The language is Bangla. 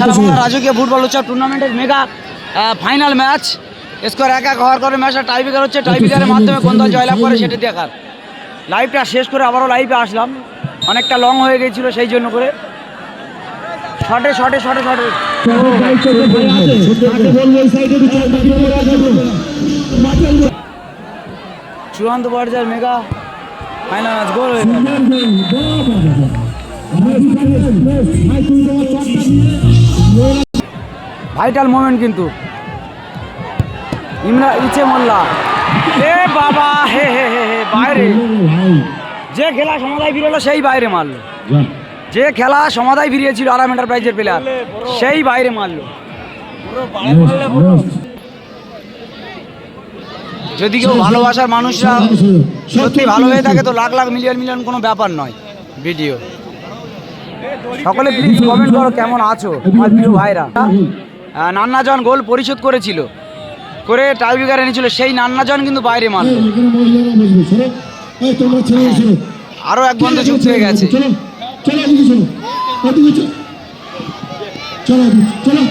সারাবাংলা রাজকীয় ফুটবল উৎসব টুর্নামেন্টের মেগা ফাইনাল ম্যাচ স্কোর এক এক হওয়ার করে ম্যাচটা টাইব্রেকার হচ্ছে। টাইব্রেকারের মাধ্যমে কোন দল জয়লাভ করে সেটা দেখার। লাইভটা শেষ করে আবারও লাইভে আসলাম। অনেকটা লং হয়ে গেছিল সেই জন্য করে। শটে শটে শটে শটে চূড়ান্ত পর্যায়ের মেগা ফাইনাল ম্যাচ গোল। হয়ে ভাইটাল মোমেন্ট কিন্তু। ইমরা, ইচ্ছে মোল্লা। এ বাবা, হে হে হে হে, বাইরে। যে খেলা সমাধায় ফিরলো, সেই বাইরে মারলো। যে খেলা সমাধায় ফিরিয়েছিল আরাম এন্টারপ্রাইজের প্লেয়ার সেই বাইরে মারলো। যদি কেউ ভালোবাসার মানুষরা সত্যি ভালো হয়ে থাকে, তো লাখ লাখ মিলিয়ন মিলিয়ন কোনো ব্যাপার নয় ভিডিও। সকলে প্লিজ কমেন্ট করো কেমন আছো, আমার প্রিয় ভাইরা। নান্নাজন গোল পরিশোধ করেছিল। করে টাইব্রেকার এনেছিল সেই নান্নাজন কিন্তু বাইরে মারল। আরও এক বন্ধু চুপ হয়ে গেছে। চলো চলো।